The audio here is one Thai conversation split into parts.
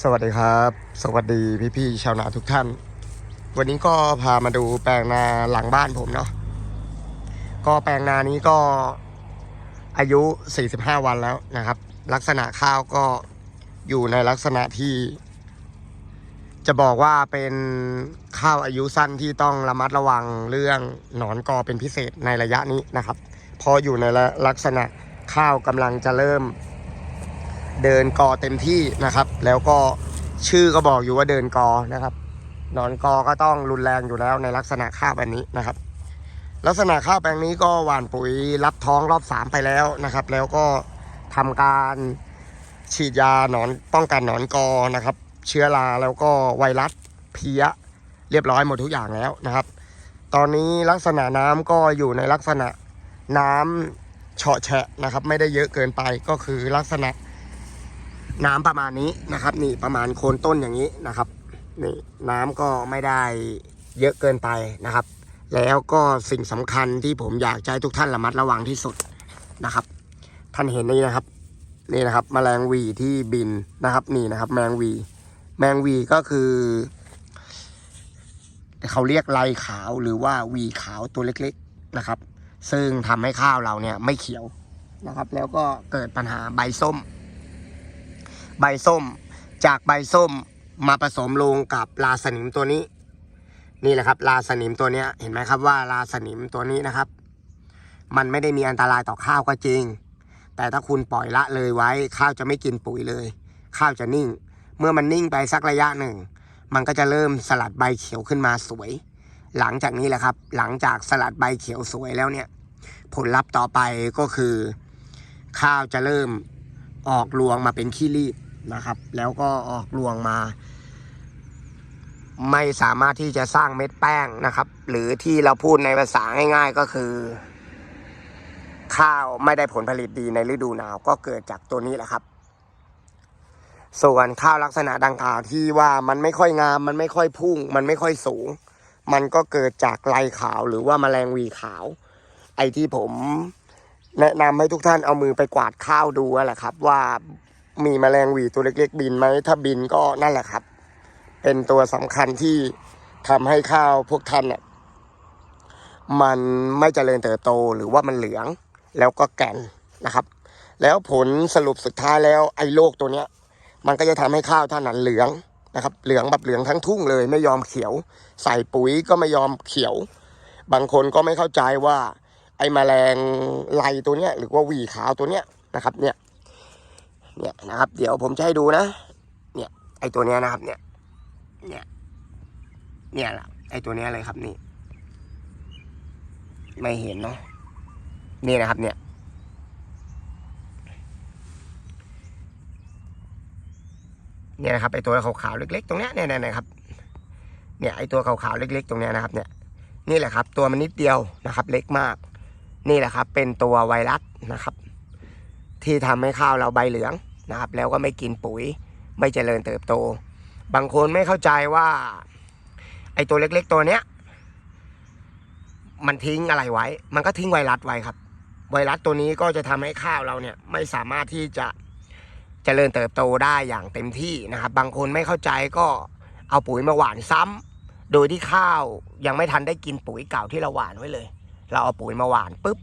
สวัสดีครับ สวัสดีพี่ๆชาวนาทุกท่าน วันนี้ก็พามาดูแปลงนาหลังบ้านผมเนาะก็แปลงนานี้ก็อายุ 45 วันแล้วนะครับ ลักษณะข้าวก็อยู่ในลักษณะที่ จะบอกว่าเป็นข้าวอายุสั้นที่ต้องระมัดระวังเรื่องหนอนกอเป็นพิเศษในระยะนี้นะครับ พออยู่ในลักษณะข้าวกำลังจะเริ่ม เดินกอเต็มที่นะครับ แล้วก็ชื่อก็บอกอยู่ว่าเดินกอนะครับนอนกอก็ต้องรุนแรงอยู่แล้วในลักษณะข้าวแบบนี้นะครับ ลักษณะข้าวแปลงนี้ก็หว่านปุ๋ยรับท้องรอบสามไปแล้วนะครับ แล้วก็ทำการฉีดยาหนอนป้องกันหนอนกอนะครับ เชื้อราแล้วก็ไวรัสเพี้ยเรียบร้อยหมดทุกอย่างแล้วนะครับ ตอนนี้ลักษณะน้ำก็อยู่ในลักษณะน้ำเฉาะแฉะนะครับ ไม่ได้เยอะเกินไปก็คือลักษณะ น้ำประมาณนี้นะครับ นี่ประมาณโคนต้นอย่างนี้นะครับนี่น้ำก็ไม่ได้เยอะเกินไปนะครับ แล้วก็สิ่งสำคัญที่ผมอยากให้ทุกท่านระมัดระวังที่สุดนะครับ ท่านเห็นนี่นะครับ นี่นะครับแมลงวีที่บินนะครับนี่นะครับ แมลงวี แมลงวีก็คือเขาเรียกไลขาวหรือว่าวีขาวตัวเล็กๆนะครับ ซึ่งทำให้ข้าวเราเนี่ยไม่เขียวนะครับ แล้วก็เกิดปัญหาใบส้ม ใบส้ม จากใบส้มมาผสมลงกับลาสนิมตัวนี้ นี่แหละครับ ลาสนิมตัวนี้เห็นไหมครับว่าลาสนิมตัวนี้นะครับ มันไม่ได้มีอันตรายต่อข้าวก็จริง แต่ถ้าคุณปล่อยละเลยไว้ ข้าวจะไม่กินปุ๋ยเลย ข้าวจะนิ่ง เมื่อมันนิ่งไปสักระยะหนึ่ง มันก็จะเริ่มสลัดใบเขียวขึ้นมาสวย หลังจากนี้แหละครับ หลังจากสลัดใบเขียวสวยแล้วเนี่ย ผลลัพธ์ต่อไปก็คือ ข้าวจะเริ่ม ออกรวงมาเป็นขี้รีบนะครับ แล้วก็ออกรวงมา ไม่สามารถที่จะสร้างเม็ดแป้งนะครับ หรือที่เราพูดในภาษาง่าย ๆก็คือ ข้าวไม่ได้ผลผลิตดีในฤดูหนาวก็เกิดจากตัวนี้แหละครับ ส่วนข้าวลักษณะดังกล่าวที่ว่ามันไม่ค่อยงาม มันไม่ค่อยพุ่ง มันไม่ค่อยสูง มันก็เกิดจากลายขาวหรือว่าแมลงวีขาว ไอที่ผม แนะนำให้ทุกท่านเอามือไปกวาดข้าวดูแหละครับ ว่ามีแมลงหวีตัวเล็ก ๆ บินไหมถ้าบินก็นั่นแหละครับ เป็นตัวสำคัญที่ทำให้ข้าวพวกท่านเนี่ยมันไม่เจริญเติบโตหรือว่ามันเหลืองแล้วก็แก่นนะครับ แล้วผลสรุปสุดท้ายแล้วไอ้โรคตัวเนี้ย มันก็จะทำให้ข้าวท่านนั้นเหลืองนะครับ เหลืองแบบเหลืองทั้งทุ่งเลย ไม่ยอมเขียว ใส่ปุ๋ยก็ไม่ยอมเขียว บางคนก็ไม่เข้าใจว่า อ้แมลงไลตัวเนี้ยหรือว่าหวีขาวตัวเนี้ยนะครับเนี่ยเนี่ยนะครับ เดี๋ยวผมจะให้ดูนะ เนี่ย ไอ้ตัวเนี้ยนะครับ เนี่ย เนี่ย เนี่ยแหละไอ้ตัวเนี้ยเลยครับนี่ ไม่เห็นเนาะนี่นะครับ เนี่ย เนี่ยนะครับไอ้ตัวขาวๆเล็ก ๆ ตรงเนี้ยเนี่ยเนี่ยนะครับ เนี่ยไอ้ตัวขาวๆเล็ก ๆ ตรงเนี้ยนะครับ เนี่ย นี่แหละครับ ตัวมันนิดเดียวนะครับ เล็กมาก นี่แหละครับ เป็นตัวไวรัสนะครับ ที่ทำให้ข้าวเราใบเหลืองนะครับ แล้วก็ไม่กินปุ๋ย ไม่เจริญเติบโต บางคนไม่เข้าใจว่า ไอ้ตัวเล็กๆตัวเนี้ย มันทิ้งอะไรไว้ มันก็ทิ้งไวรัสไว้ครับ ไวรัสตัวนี้ก็จะทำให้ข้าวเราเนี่ย ไม่สามารถที่จะเจริญเติบโตได้อย่างเต็มที่นะครับ บางคนไม่เข้าใจก็เอาปุ๋ยมาหว่านซ้ำโดยที่ข้าวยังไม่ทันได้กินปุ๋ยเก่าที่เราหว่านไว้เลย เราเอาปุ๋ยมาหว่านปุ๊บ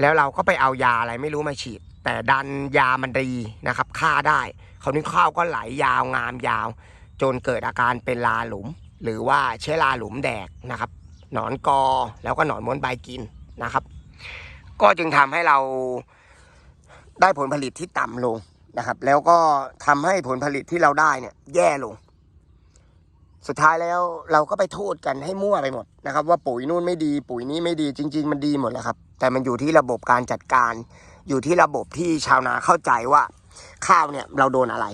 แล้วเราก็ไปเอายาอะไรไม่รู้มาฉีด แต่ดันยามันดีนะครับฆ่าได้คราวนี้ข้าวก็ไหลยาวงามยาว จนเกิดอาการเป็นลาหลุม หรือว่าเชื้อราหลุมแดกนะครับ หนอนกอแล้วก็หนอนม้วนใบกินนะครับ ก็จึงทำให้เราได้ผลผลิตที่ต่ำลงนะครับ แล้วก็ทำให้ผลผลิตที่เราได้เนี่ยแย่ลง สุดท้ายแล้วเราก็ไปโทษกันให้มั่วไปหมดนะครับ ว่าปุ๋ยนู่นไม่ดี ปุ๋ยนี้ไม่ดีจริง ๆ มันดีหมดแหละครับ แต่มันอยู่ที่ระบบการจัดการ อยู่ที่ระบบที่ชาวนาเข้าใจว่า ข้าวเนี่ยเราโดนอะไร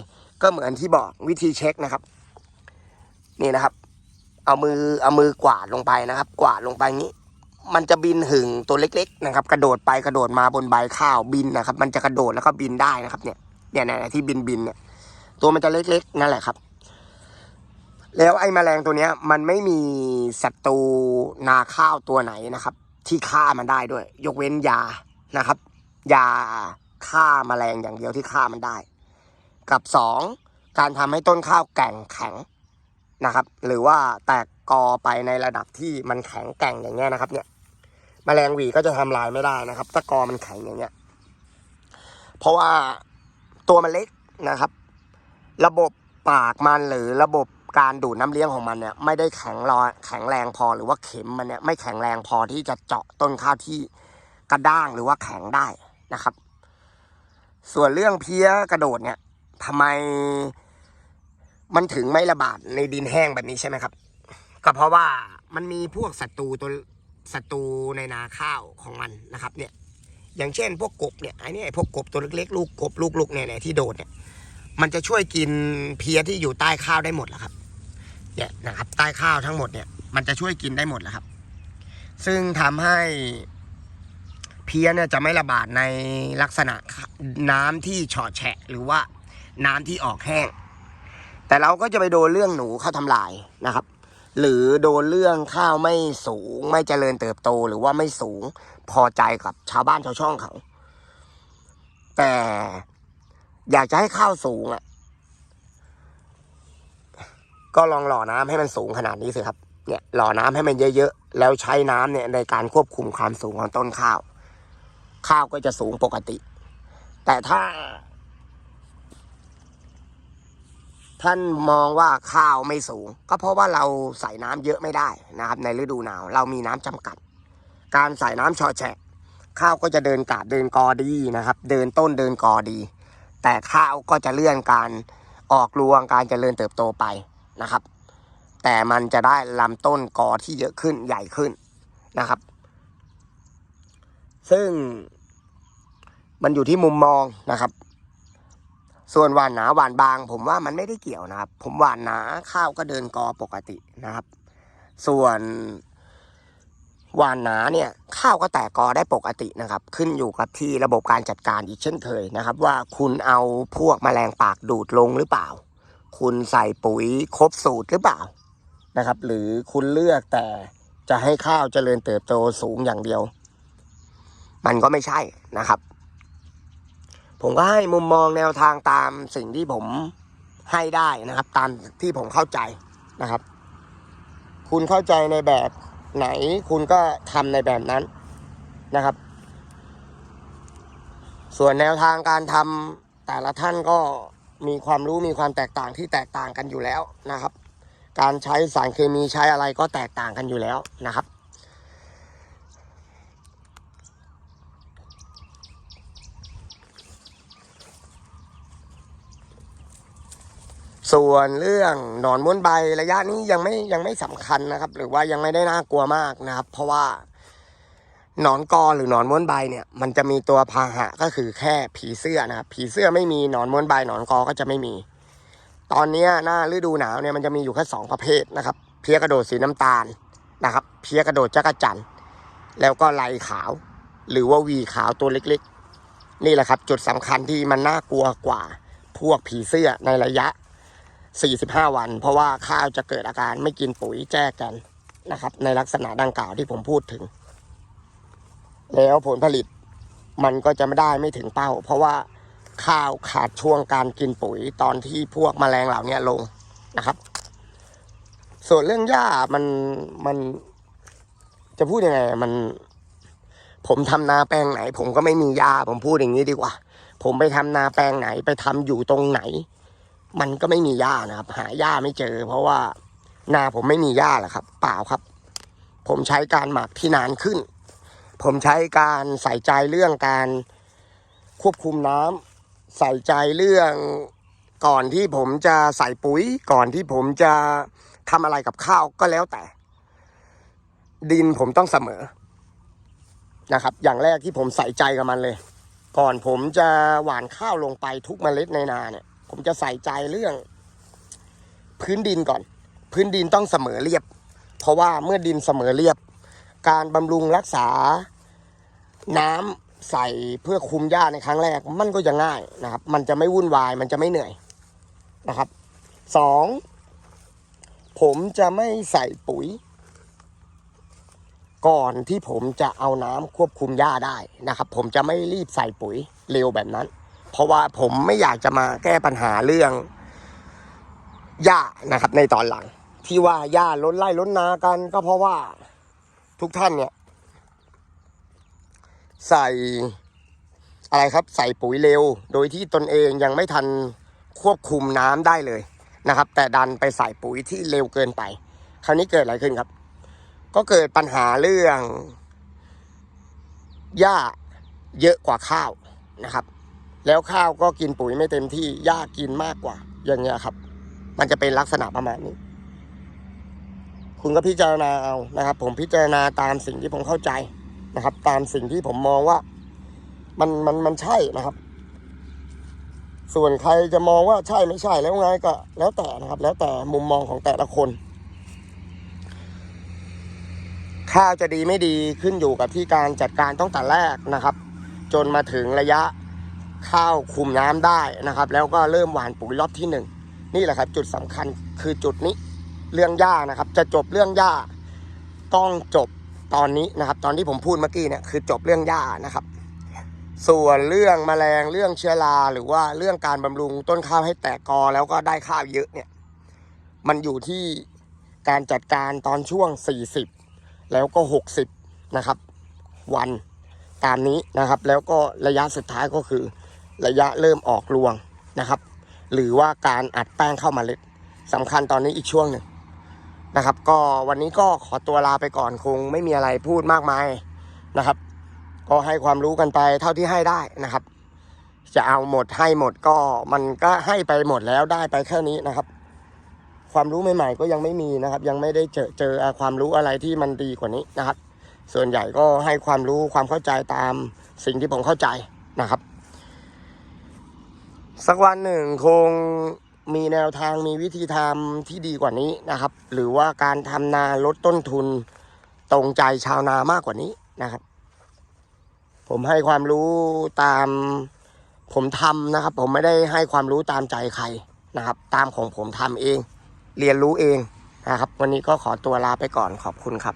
ก็เหมือนที่บอกวิธีเช็คนะครับ นี่นะครับ เอามือเอามือกวาดลงไปนะครับ กวาดลงไปงี้ มันจะบินหึงตัวเล็ก ๆ นะครับ กระโดดไปกระโดดมาบนใบข้าวบินนะครับ มันจะกระโดดแล้วก็บินได้นะครับ เนี่ยเนี่ยเนี่ยที่บินบินเนี่ยตัวมันจะเล็กๆนั่นแหละครับ แล้วไอ้แมลงตัวเนี้ย มันไม่มีศัตรูนาข้าวตัวไหนนะครับ ที่ฆ่ามันได้ด้วย ยกเว้นยานะครับ ยาฆ่าแมลงอย่างเดียวที่ฆ่ามันได้ กับสองการทำให้ต้นข้าวแก่งแข็งนะครับ หรือว่าแตกกอไปในระดับที่มันแข็งแก่งอย่างเงี้ยนะครับ เนี่ยแมลงหวีก็จะทำลายไม่ได้นะครับ ถ้ากอมันแข็งอย่างเงี้ย เพราะว่าตัวมันเล็กนะครับ ระบบปากมันหรือระบบ การดูดน้ำเลี้ยงของมันเนี่ยไม่ได้แข็งรอแข็งแรงพอหรือว่าเข็มมันเนี่ยไม่แข็งแรงพอที่จะเจาะต้นข้าวที่กระด้างหรือว่าแข็งได้นะครับ ส่วนเรื่องเพี้ยกระโดดเนี่ยทำไมมันถึงไม่ระบาดในดินแห้งแบบนี้ใช่ไหมครับ ก็เพราะว่ามันมีพวกศัตรูตัวศัตรูในนาข้าวของมันนะครับ เนี่ย อย่างเช่น พวกกบเนี่ยไอ้นี่พวกกบตัวเล็กๆลูกกบลูกๆเนี่ยที่โดดเนี่ยมันจะช่วยกินเพี้ยที่อยู่ใต้ข้าวได้หมดแหละครับ เนี่ยนะครับใต้ข้าวทั้งหมดเนี่ยมันจะช่วยกินได้หมดแหละครับ ซึ่งทำให้เพี้ยเนี่ยจะไม่ระบาดในลักษณะน้ำที่เฉาะแฉะ หรือว่าน้ำที่ออกแห้ง แต่เราก็จะไปโดนเรื่องหนูเข้าทำลายนะครับ หรือโดนเรื่องข้าวไม่สูง ไม่เจริญเติบโตหรือว่าไม่สูงพอใจกับชาวบ้านชาวช่องเขา แต่อยากจะให้ข้าวสูงอะ ก็ลองหล่อน้ำให้มันสูงขนาดนี้สิครับ เนี่ยหล่อน้ำให้มันเยอะๆ แล้วใช้น้ำเนี่ยในการควบคุมความสูงของต้นข้าว ข้าวก็จะสูงปกติ แต่ถ้า ท่านมองว่าข้าวไม่สูง ก็เพราะว่าเราใส่น้ำเยอะไม่ได้นะครับ ในฤดูหนาว เรามีน้ำจำกัด การใส่น้ำชอแฉะ ข้าวก็จะเดินกาดเดินกอดีนะครับ เดินต้นเดินกอดี แต่ข้าวก็จะเลื่อนการออกรวงการเจริญเติบโตไป นะครับ แต่มันจะได้ลำต้นกอที่เยอะขึ้นใหญ่ขึ้นนะครับ ซึ่งมันอยู่ที่มุมมองนะครับ ส่วนหวานหนาหวานบาง ผมว่ามันไม่ได้เกี่ยวนะครับ ผมหวานหนาข้าวก็เดินกอปกตินะครับ ส่วนหวานหนาเนี่ยข้าวก็แตกกอได้ปกตินะครับ ขึ้นอยู่กับที่ระบบการจัดการอีกเช่นเคยนะครับ ว่าคุณเอาพวกแมลงปากดูดลงหรือเปล่า คุณใส่ปุ๋ยครบสูตรหรือเปล่านะครับ หรือคุณเลือกแต่จะให้ข้าวเจริญเติบโตสูงอย่างเดียว มันก็ไม่ใช่นะครับ ผมก็ให้มุมมองแนวทางตามสิ่งที่ผมให้ได้นะครับ ตามที่ผมเข้าใจนะครับ คุณเข้าใจในแบบไหนคุณก็ทำในแบบนั้นนะครับ ส่วนแนวทางการทำแต่ละท่านก็ มีความรู้มีความแตกต่างที่แตกต่างกันอยู่แล้วนะครับ การใช้สารเคมีใช้อะไรก็แตกต่างกันอยู่แล้วนะครับส่วนเรื่องหนอนม้วนใบระยะนี้ยังไม่ยังไม่สำคัญนะครับ หรือว่ายังไม่ได้น่ากลัวมากนะครับ เพราะว่า หนอนกอหรือหนอนม้วนใบเนี่ยมันจะมีตัวพาหะก็คือแค่ผีเสื้อนะครับผีเสื้อไม่มีหนอนม้วนใบหนอนกอก็จะไม่มี ตอนนี้หน้าฤดูหนาวเนี่ยมันจะมีอยู่แค่สองประเภทนะครับ เพี้ยกระโดดสีน้ำตาลนะครับ เพี้ยกระโดดจักรจันแล้วก็ลายขาว หรือว่าวีขาวตัวเล็กๆ นี่แหละครับ จุดสำคัญที่มันน่ากลัวกว่าพวกผีเสื้อในระยะ 45 วัน เพราะว่าข้าวจะเกิดอาการไม่กินปุ๋ยแจ้กันนะครับ ในลักษณะดังกล่าวที่ผมพูดถึง แล้วผลผลิตมันก็จะไม่ได้ไม่ถึงเป้า เพราะว่าข้าวขาดช่วงการกินปุ๋ยตอนที่พวกแมลงเหล่านี้ลงนะครับ ส่วนเรื่องหญ้ามันมันจะพูดยังไงมัน ผมทำนาแปลงไหน ผมก็ไม่มีหญ้าผมพูดอย่างนี้ดีกว่า ผมไปทำนาแปลงไหนไปทำอยู่ตรงไหน มันก็ไม่มีหญ้านะครับ หาหญ้าไม่เจอ เพราะว่านาผมไม่มีหญ้าหรอกครับ เปล่าครับ ผมใช้การหมักที่นานขึ้น ผมใช้การใส่ใจเรื่องการควบคุมน้ำใส่ใจเรื่องก่อนที่ผมจะใส่ปุ๋ย ก่อนที่ผมจะทำอะไรกับข้าวก็แล้วแต่ ดินผมต้องเสมอนะครับ อย่างแรกที่ผมใส่ใจกับมันเลย ก่อนผมจะหว่านข้าวลงไปทุกเมล็ดในนาเนี่ย ผมจะใส่ใจเรื่อง พื้นดินก่อน พื้นดินต้องเสมอเรียบ เพราะว่าเมื่อดินเสมอเรียบ การบำรุงรักษาน้ำใส่เพื่อคุมหญ้าในครั้งแรก มันก็จะง่ายนะครับ มันจะไม่วุ่นวาย มันจะไม่เหนื่อยนะครับสองผมจะไม่ใส่ปุ๋ย ก่อนที่ผมจะเอาน้ำควบคุมหญ้าได้นะครับ ผมจะไม่รีบใส่ปุ๋ยเร็วแบบนั้น เพราะว่าผมไม่อยากจะมาแก้ปัญหาเรื่องหญ้านะครับในตอนหลัง ที่ว่าหญ้าล้นไร่ล้นนากันก็เพราะว่า ทุกท่านเนี่ย ใส่อะไรครับ ใส่ปุ๋ยเร็ว โดยที่ตนเองยังไม่ทันควบคุมน้ำได้เลยนะครับ แต่ดันไปใส่ปุ๋ยที่เร็วเกินไป คราวนี้เกิดอะไรขึ้นครับ ก็เกิดปัญหาเรื่องหญ้าเยอะกว่าข้าวนะครับ แล้วข้าวก็กินปุ๋ยไม่เต็มที่หญ้ากินมากกว่าอย่างเงี้ยครับ มันจะเป็นลักษณะประมาณนี้ คุณก็พิจารณาเอานะครับ ผมพิจารณาตามสิ่งที่ผมเข้าใจนะครับ ตามสิ่งที่ผมมองว่า มันมันมันใช่นะครับ ส่วนใครจะมองว่าใช่ไม่ใช่แล้วไงก็ แล้วแต่นะครับ แล้วแต่มุมมองของแต่ละคนข้าวจะดีไม่ดีขึ้นอยู่กับที่การจัดการตั้งแต่แรกนะครับ จนมาถึงระยะข้าวคุมน้ำได้นะครับ แล้วก็เริ่มหว่านปุ๋ยรอบที่หนึ่งนี่แหละครับ จุดสำคัญคือจุดนี้ เรื่องหญ้านะครับ จะจบเรื่องหญ้าต้องจบตอนนี้นะครับ ตอนที่ผมพูดเมื่อกี้เนี่ยคือจบเรื่องหญ้านะครับ ส่วนเรื่องแมลงเรื่องเชื้อราหรือว่าเรื่องการบำรุงต้นข้าวให้แตกกอแล้วก็ได้ข้าวเยอะเนี่ย มันอยู่ที่การจัดการตอนช่วง 40 แล้วก็ 60 นะครับ วันตามนี้นะครับ แล้วก็ระยะสุดท้ายก็คือ ระยะเริ่มออกรวงนะครับ หรือว่าการอัดแป้งเข้ามาเล็ดสำคัญตอนนี้อีกช่วงหนึ่ง นะครับ ก็วันนี้ก็ขอตัวลาไปก่อนคงไม่มีอะไรพูดมากมายนะครับ ก็ให้ความรู้กันไปเท่าที่ให้ได้นะครับ จะเอาหมดให้หมดก็มันก็ให้ไปหมดแล้วได้ไปแค่นี้นะครับ ความรู้ใหม่ๆก็ยังไม่มีนะครับ ยังไม่ได้เจอเจอความรู้อะไรที่มันดีกว่านี้นะครับ ส่วนใหญ่ก็ให้ความรู้ความเข้าใจตามสิ่งที่ผมเข้าใจนะครับ สักวันหนึ่งคง มีแนวทางมีวิธีทำที่ดีกว่านี้นะครับ หรือว่าการทำนาลดต้นทุนตรงใจชาวนามากกว่านี้นะครับ ผมให้ความรู้ตามผมทำนะครับ ผมไม่ได้ให้ความรู้ตามใจใครนะครับ ตามของผมทำเอง เรียนรู้เองนะครับ วันนี้ก็ขอตัวลาไปก่อนขอบคุณครับ